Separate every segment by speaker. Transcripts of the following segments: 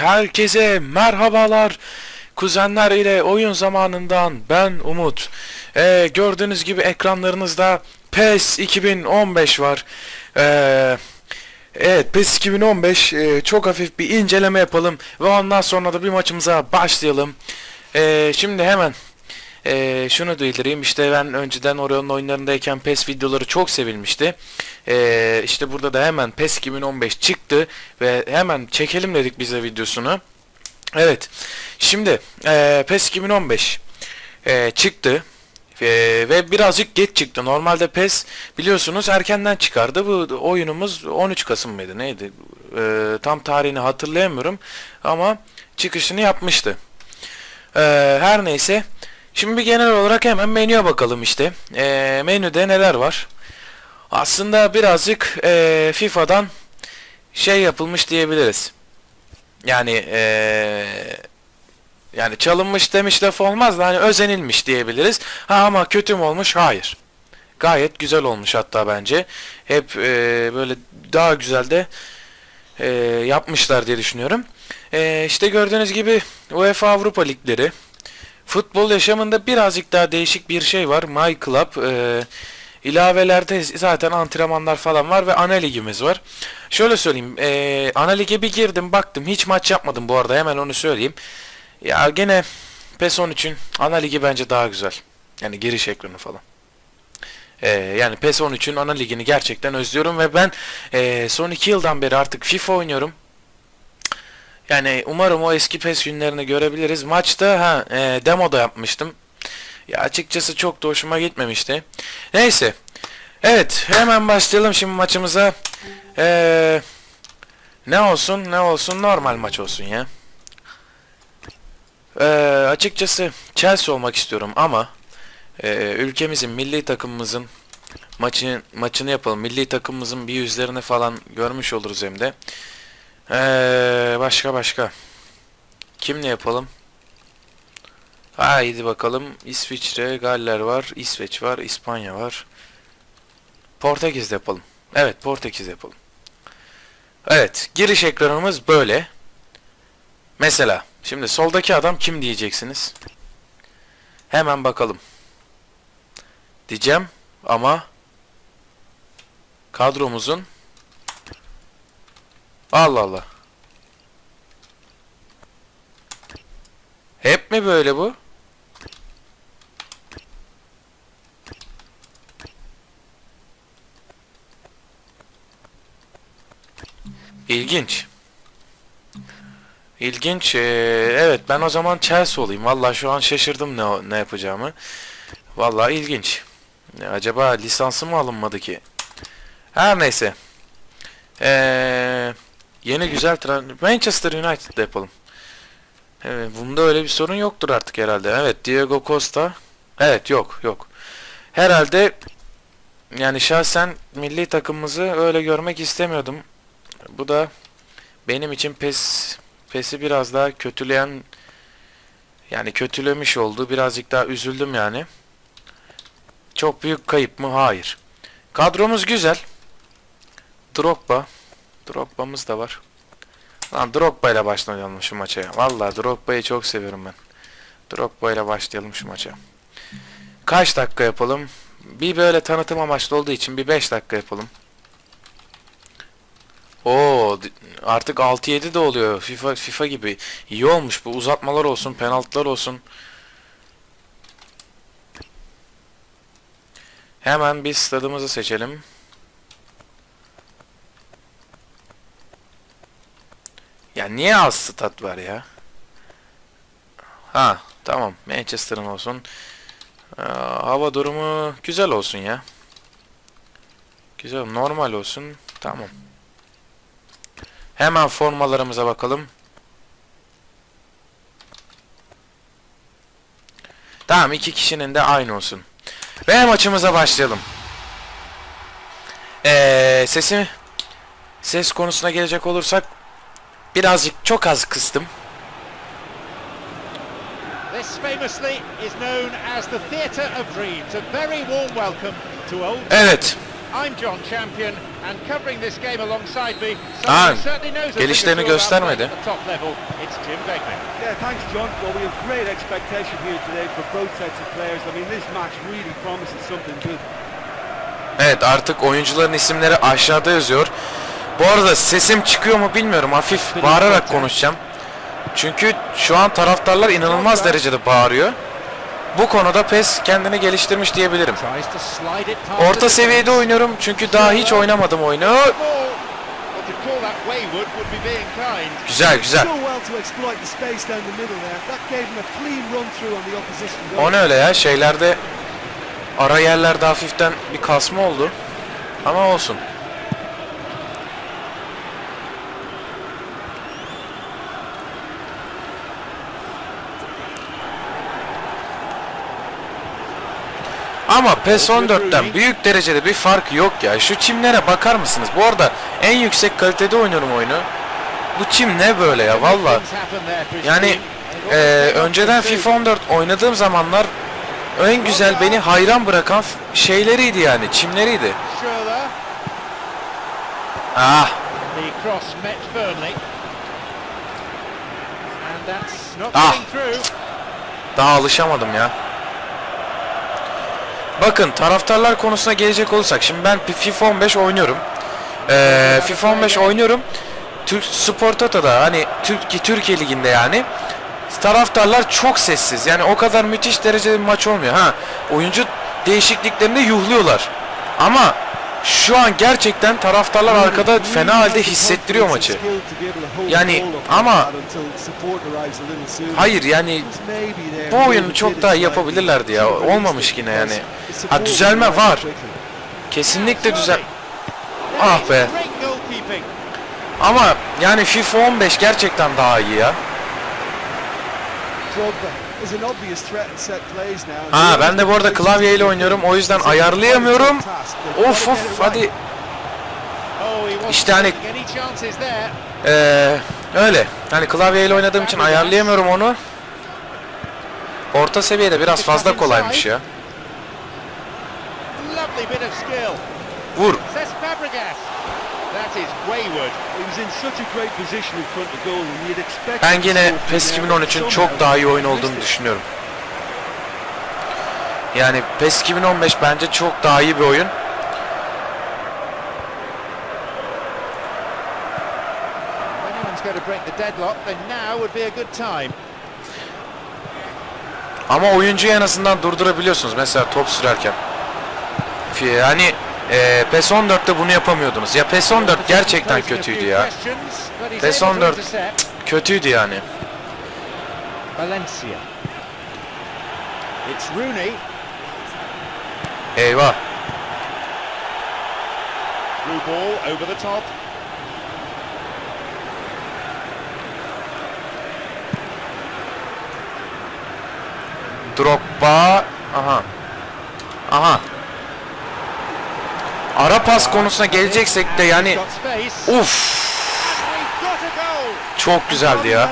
Speaker 1: Herkese merhabalar. Kuzenler ile oyun zamanından ben Umut. Ee, gördüğünüz gibi ekranlarınızda PES 2015 var. Ee, evet, PES 2015 e, çok hafif bir inceleme yapalım ve ondan sonra da bir maçımıza başlayalım. Ee, şimdi hemen ee, şunu duyurayım işte ben önceden Orion'un oyunlarındayken PES videoları çok sevilmişti. Ee, işte burada da hemen PES 2015 çıktı ve hemen çekelim dedik bize videosunu. Evet şimdi ee, PES 2015 ee, çıktı. Ee, ve birazcık geç çıktı. Normalde PES biliyorsunuz erkenden çıkardı. Bu oyunumuz 13 Kasım mıydı neydi? Ee, tam tarihini hatırlayamıyorum ama çıkışını yapmıştı. Ee, her neyse. Şimdi bir genel olarak hemen menüye bakalım işte. Ee, menüde neler var? Aslında birazcık ee, FIFA'dan şey yapılmış diyebiliriz. Yani ee, yani çalınmış demiş laf olmaz da hani özenilmiş diyebiliriz. Ha ama kötü mü olmuş? Hayır. Gayet güzel olmuş hatta bence. Hep ee, böyle daha güzel de ee, yapmışlar diye düşünüyorum. Ee, işte gördüğünüz gibi UEFA Avrupa Ligleri, Futbol yaşamında birazcık daha değişik bir şey var. My Club. E, ilavelerde zaten antrenmanlar falan var ve ana ligimiz var. Şöyle söyleyeyim. E, ana lige bir girdim baktım. Hiç maç yapmadım bu arada. Hemen onu söyleyeyim. Ya gene PES 13'ün ana ligi bence daha güzel. Yani giriş ekranı falan. E, yani PES 13'ün ana ligini gerçekten özlüyorum ve ben e, son 2 yıldan beri artık FIFA oynuyorum. Yani umarım o eski PES günlerini görebiliriz. Maçta ha e, demoda yapmıştım. Ya açıkçası çok da hoşuma gitmemişti. Neyse. Evet hemen başlayalım şimdi maçımıza. Ee, ne olsun ne olsun normal maç olsun ya. Ee, açıkçası Chelsea olmak istiyorum ama e, ülkemizin milli takımımızın maçını maçını yapalım. Milli takımımızın bir yüzlerini falan görmüş oluruz hem de. Ee, başka başka. Kimle yapalım? Haydi bakalım. İsviçre, Galler var, İsveç var, İspanya var. Portekiz yapalım. Evet, Portekiz yapalım. Evet, giriş ekranımız böyle. Mesela, şimdi soldaki adam kim diyeceksiniz? Hemen bakalım. Diyeceğim ama kadromuzun Allah Allah. Hep mi böyle bu? İlginç. İlginç. Ee, evet ben o zaman Chelsea olayım. Vallahi şu an şaşırdım ne ne yapacağımı. Vallahi ilginç. Ya, acaba lisansı mı alınmadı ki? Her neyse. Eee yeni güzel tren Manchester United'da yapalım. Evet, bunda öyle bir sorun yoktur artık herhalde. Evet, Diego Costa. Evet, yok, yok. Herhalde yani şahsen milli takımımızı öyle görmek istemiyordum. Bu da benim için PES PES'i biraz daha kötüleyen yani kötülemiş oldu. Birazcık daha üzüldüm yani. Çok büyük kayıp mı? Hayır. Kadromuz güzel. Drogba. Drogba'mız da var. Lan Drogba ile başlayalım şu maça ya. Vallahi Drogba'yı çok seviyorum ben. Drogba ile başlayalım şu maça. Kaç dakika yapalım? Bir böyle tanıtım amaçlı olduğu için bir 5 dakika yapalım. Oo artık 6-7 de oluyor. FIFA FIFA gibi. İyi olmuş bu. Uzatmalar olsun, penaltılar olsun. Hemen bir stadımızı seçelim. Ya niye az stat var ya? Ha tamam Manchester'ın olsun. Ee, hava durumu güzel olsun ya. Güzel normal olsun. Tamam. Hemen formalarımıza bakalım. Tamam iki kişinin de aynı olsun. Ve maçımıza başlayalım. Ee, sesi ses konusuna gelecek olursak birazcık çok az kıstım. Evet.
Speaker 2: I'm John Champion and covering this game alongside me,
Speaker 1: Ah, gelişlerini göstermedi.
Speaker 3: Yeah, thanks, John. Well, we have great expectation here today for both sets of players. I mean, this match really promises something good.
Speaker 1: Evet artık oyuncuların isimleri aşağıda yazıyor. Bu arada sesim çıkıyor mu bilmiyorum. Hafif bağırarak konuşacağım. Çünkü şu an taraftarlar inanılmaz derecede bağırıyor. Bu konuda PES kendini geliştirmiş diyebilirim. Orta seviyede oynuyorum çünkü daha hiç oynamadım oyunu. Güzel güzel. O ne öyle ya şeylerde ara yerlerde hafiften bir kasma oldu. Ama olsun. Ama PES 14'ten büyük derecede bir fark yok ya. Şu çimlere bakar mısınız? Bu arada en yüksek kalitede oynuyorum oyunu. Bu çim ne böyle ya valla. Yani eee, önceden FIFA 14 oynadığım zamanlar en güzel beni hayran bırakan şeyleriydi yani çimleriydi. Ah Ah. daha alışamadım ya. Bakın taraftarlar konusuna gelecek olursak şimdi ben FIFA 15 oynuyorum. Eee FIFA 15 oynuyorum. Türk Spor Toto'da hani Türk Türkiye liginde yani taraftarlar çok sessiz. Yani o kadar müthiş derecede bir maç olmuyor. Ha oyuncu değişikliklerinde yuhluyorlar. Ama şu an gerçekten taraftarlar arkada fena halde hissettiriyor maçı. Yani ama- Hayır yani bu oyunu çok daha yapabilirlerdi ya. Olmamış yine yani. Ha düzelme var. Kesinlikle düzel. Ah be. Ama yani FIFA 15 gerçekten daha iyi ya. Ha ben de bu arada klavyeyle oynuyorum. O yüzden ayarlayamıyorum. Of of hadi.
Speaker 2: Oh,
Speaker 1: İşte hani-. Ee, öyle. Hani klavyeyle oynadığım için ayarlayamıyorum onu. Orta seviyede biraz fazla kolaymış ya. Vur. Ben yine PES 2013'ün çok daha iyi oyun olduğunu düşünüyorum. Yani PES 2015 bence çok daha iyi bir oyun. Ama oyuncuyu en azından durdurabiliyorsunuz mesela top sürerken. Yani e, PES 14'te bunu yapamıyordunuz. Ya PES 14 gerçekten kötüydü ya. PES
Speaker 2: able to
Speaker 1: 14
Speaker 2: intercept.
Speaker 1: Kötüydü yani.
Speaker 2: Valencia. It's Rooney.
Speaker 1: Eyvah.
Speaker 2: Through ball over the top.
Speaker 1: Drogba. Aha. Aha. Ara pas konusuna geleceksek de yani uf çok güzeldi ya.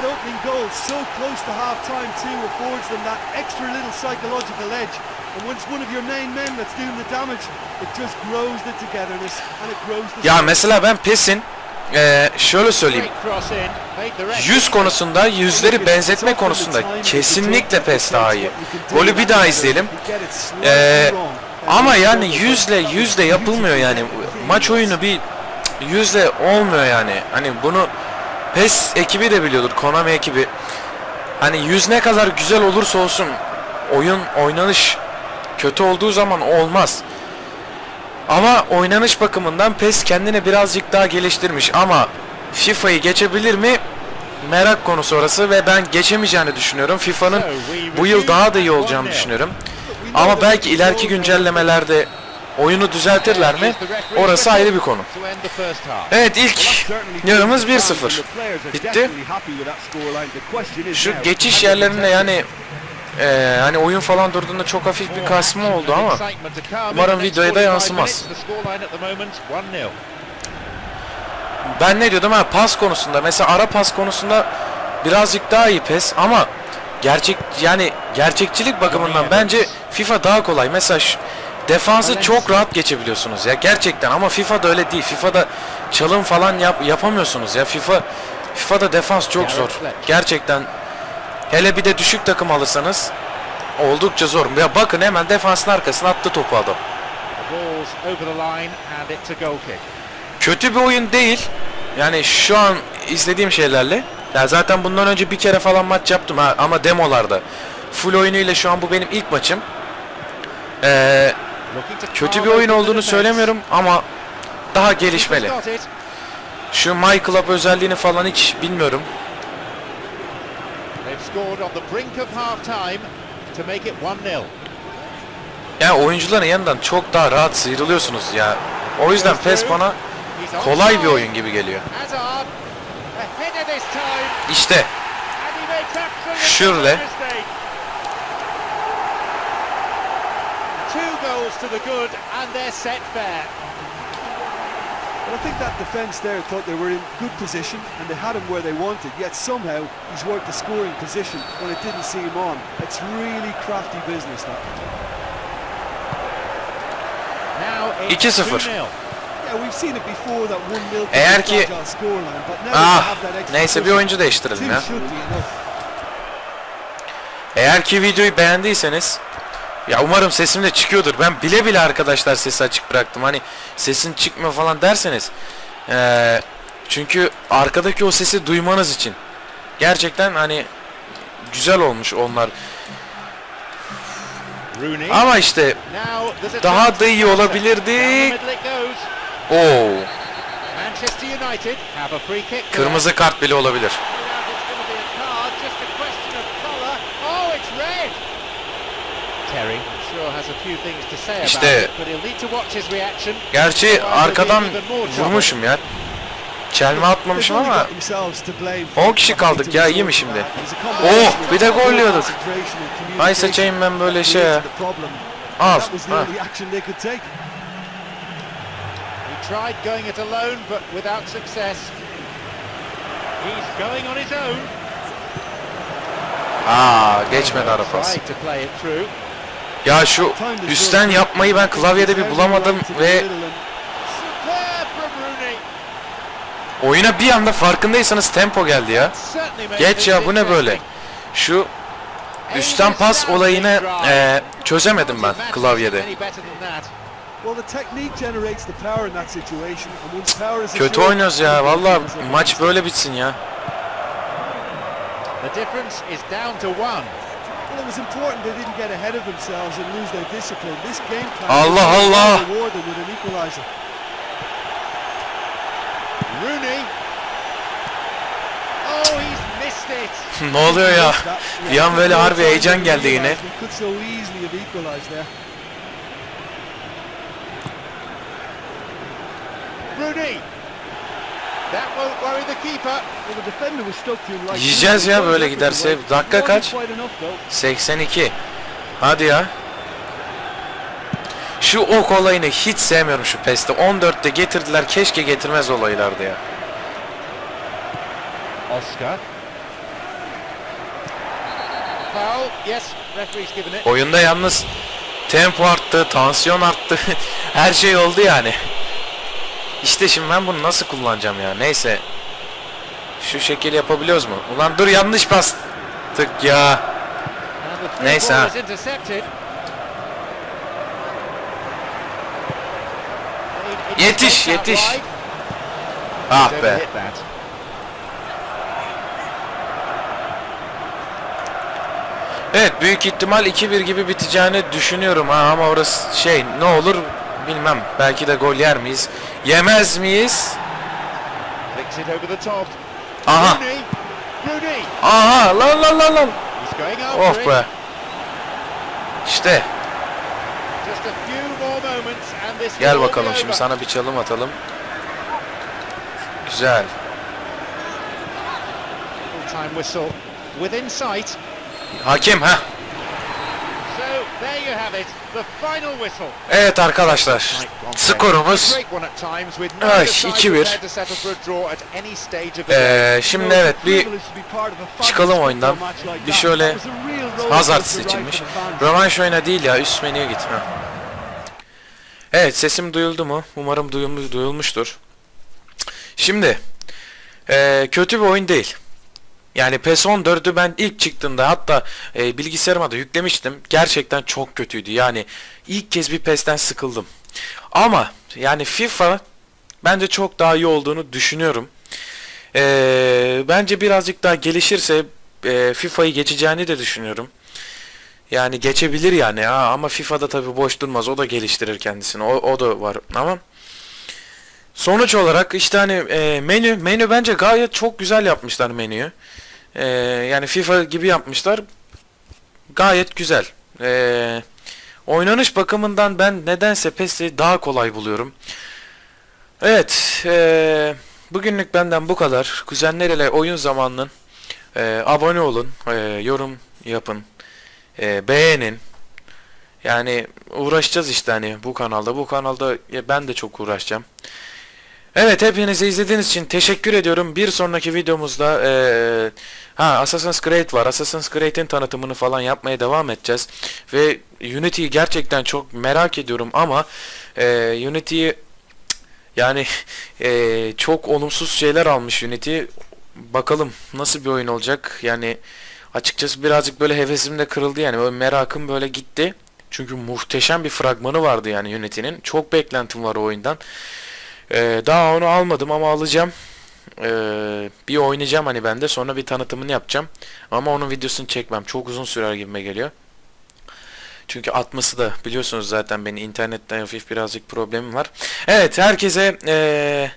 Speaker 1: Ya mesela ben PES'in eee, şöyle söyleyeyim. Yüz konusunda, yüzleri benzetme konusunda kesinlikle PES daha iyi. Golü bir daha izleyelim. Ee, ama yani yüzle yüzle yapılmıyor yani. Maç oyunu bir yüzle olmuyor yani. Hani bunu PES ekibi de biliyordur. Konami ekibi. Hani yüz ne kadar güzel olursa olsun oyun oynanış kötü olduğu zaman olmaz. Ama oynanış bakımından PES kendini birazcık daha geliştirmiş ama FIFA'yı geçebilir mi? Merak konusu orası ve ben geçemeyeceğini düşünüyorum. FIFA'nın bu yıl daha da iyi olacağını düşünüyorum. Ama belki ileriki güncellemelerde oyunu düzeltirler mi? Orası ayrı bir konu. Evet ilk yarımız 1-0. Bitti. Şu geçiş yerlerinde yani eee, hani oyun falan durduğunda çok hafif bir kasma oldu ama umarım videoya da yansımaz. Ben ne diyordum ha pas konusunda mesela ara pas konusunda birazcık daha iyi pes ama gerçek yani gerçekçilik bakımından bence FIFA daha kolay. Mesela şu defansı çok rahat geçebiliyorsunuz ya gerçekten ama FIFA'da öyle değil. FIFA'da çalım falan yap, yapamıyorsunuz ya. FIFA FIFA'da defans çok zor. Gerçekten hele bir de düşük takım alırsanız oldukça zor. Ya bakın hemen defansın arkasına attı topu adam.
Speaker 2: The ball's over the line and it's a goal kick.
Speaker 1: Kötü bir oyun değil. Yani şu an izlediğim şeylerle. Ya zaten bundan önce bir kere falan maç yaptım ha, ama demolarda. Full oyunuyla şu an bu benim ilk maçım. Ee, kötü bir oyun olduğunu söylemiyorum ama daha gelişmeli. Şu My Club özelliğini falan hiç bilmiyorum.
Speaker 2: They've scored on the brink of half time to make it 1-0.
Speaker 1: Yani oyuncuların yanından çok daha rahat sıyrılıyorsunuz ya. O yüzden PES bana kolay bir oyun gibi geliyor. İşte
Speaker 2: and he makes absolutely
Speaker 1: Şöyle.
Speaker 2: no mistake. Two goals to the good and they're set fair.
Speaker 3: But I think that defence there thought they were in good position and they had him where they wanted, yet somehow he's worked the scoring position when it didn't see him on. It's really crafty business that.
Speaker 2: Now it's
Speaker 1: 2-0.
Speaker 2: 2-0.
Speaker 3: Yeah, we've seen it before that 1-0 can
Speaker 1: Eğer ki- Ah, neyse bir oyuncu değiştirelim ya. Eğer ki videoyu beğendiyseniz ya umarım sesim de çıkıyordur. Ben bile bile arkadaşlar sesi açık bıraktım. Hani sesin çıkmıyor falan derseniz eee, çünkü arkadaki o sesi duymanız için gerçekten hani güzel olmuş onlar.
Speaker 2: Rooney.
Speaker 1: Ama işte daha da iyi olabilirdi.
Speaker 2: Down the middle it goes.
Speaker 1: o
Speaker 2: Manchester United have a free kick.
Speaker 1: kırmızı kart bile olabilir.
Speaker 2: Oh,
Speaker 1: İşte-. Gerçi arkadan vurmuşum ya. Çelme atmamışım ama
Speaker 3: got themselves to blame for
Speaker 1: 10 kişi kaldık ya, iyi mi şimdi? Oh, bir de gol yiyorduk. Ay seçeyim ben böyle şey.
Speaker 3: problem.
Speaker 1: Al. Ha.
Speaker 2: Tried going it alone, but without success. He's going on his own.
Speaker 1: Aa geçmedi ara pas.
Speaker 2: Tried to play it through.
Speaker 1: Ya şu üstten yapmayı ben klavyede bir bulamadım ve oyuna bir anda farkındaysanız tempo geldi ya. Geç ya bu ne böyle? Şu üstten pas olayını eee, çözemedim ben klavyede.
Speaker 2: Any better than that.
Speaker 3: Well, the technique generates the power in that situation. And once power is
Speaker 1: Kötü oynuyoruz ya valla maç böyle bitsin ya.
Speaker 2: The difference is down to one.
Speaker 3: Well, it was important they didn't get ahead of themselves and lose their discipline. This game plan
Speaker 1: Allah Allah!
Speaker 3: rewarded with an equaliser.
Speaker 2: Rooney. Oh, he's missed it.
Speaker 1: ne oluyor ya? Bir an böyle harbi heyecan geldi yine.
Speaker 3: They could so easily have equalised there.
Speaker 2: Rooney. That won't worry the keeper.
Speaker 3: Well, the defender was stuck to him
Speaker 1: Yiyeceğiz ya böyle giderse. Dakika kaç?
Speaker 3: Quite enough though.
Speaker 1: 82. Hadi ya. Şu ok olayını hiç sevmiyorum şu PES'te. 14'te getirdiler keşke getirmez olaylardı ya.
Speaker 2: Oscar. Foul. Yes, referee's given it.
Speaker 1: Oyunda yalnız tempo arttı, tansiyon arttı. Her şey oldu yani. İşte şimdi ben bunu nasıl kullanacağım ya? Neyse. Şu şekil yapabiliyoruz mu? Ulan dur yanlış bastık ya. Neyse ha. Yetiş, yetiş. Ah be. Evet büyük ihtimal 2-1 gibi biteceğini düşünüyorum ha ama orası şey ne olur bilmem. Belki de gol yer miyiz? Yemez miyiz? Aha. Aha lan lan lan lan. Of
Speaker 2: it.
Speaker 1: be. İşte gel bakalım şimdi sana bir çalım atalım. Güzel.
Speaker 2: Full-time whistle within sight.
Speaker 1: Hakem ha. Evet arkadaşlar. Skorumuz Ay,
Speaker 2: neither side
Speaker 1: 2-1.
Speaker 2: prepared to settle for a draw at any stage of the game.
Speaker 1: Ee, şimdi evet bir çıkalım oyundan. Bir şöyle Hazard seçilmiş. Rövanş oyuna değil ya üst menüye git. ha. Evet sesim duyuldu mu? Umarım duyulmuş, duyulmuştur. Şimdi eee, kötü bir oyun değil. Yani PES 14'ü ben ilk çıktığında hatta e, bilgisayarıma da yüklemiştim. Gerçekten çok kötüydü. Yani ilk kez bir PES'ten sıkıldım. Ama yani FIFA bence çok daha iyi olduğunu düşünüyorum. Eee, bence birazcık daha gelişirse e, FIFA'yı geçeceğini de düşünüyorum. Yani geçebilir yani ha, ama FIFA'da tabii boş durmaz. O da geliştirir kendisini. O, o da var ama sonuç olarak işte hani e, menü menü bence gayet çok güzel yapmışlar menüyü. E, yani FIFA gibi yapmışlar. Gayet güzel. E, oynanış bakımından ben nedense PES'i daha kolay buluyorum. Evet, e, bugünlük benden bu kadar. Kuzenler ile oyun zamanının e, abone olun, e, yorum yapın, e, beğenin. Yani uğraşacağız işte hani bu kanalda. Bu kanalda ben de çok uğraşacağım. Evet hepinize izlediğiniz için teşekkür ediyorum. Bir sonraki videomuzda e, ha Assassin's Creed var. Assassin's Creed'in tanıtımını falan yapmaya devam edeceğiz. Ve Unity'yi gerçekten çok merak ediyorum ama e, Unity'yi yani e, çok olumsuz şeyler almış Unity. Bakalım nasıl bir oyun olacak. Yani açıkçası birazcık böyle hevesim de kırıldı yani. Böyle merakım böyle gitti. Çünkü muhteşem bir fragmanı vardı yani Unity'nin. Çok beklentim var o oyundan. Ee, daha onu almadım ama alacağım. Ee, bir oynayacağım hani ben de sonra bir tanıtımını yapacağım. Ama onun videosunu çekmem. Çok uzun sürer gibime geliyor. Çünkü atması da biliyorsunuz zaten beni internetten hafif birazcık problemim var. Evet herkese ee,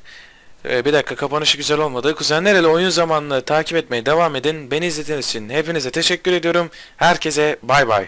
Speaker 1: ee, bir dakika kapanışı güzel olmadı. Kuzenler ile oyun zamanını takip etmeye devam edin. Beni izlediğiniz için hepinize teşekkür ediyorum. Herkese bay bay.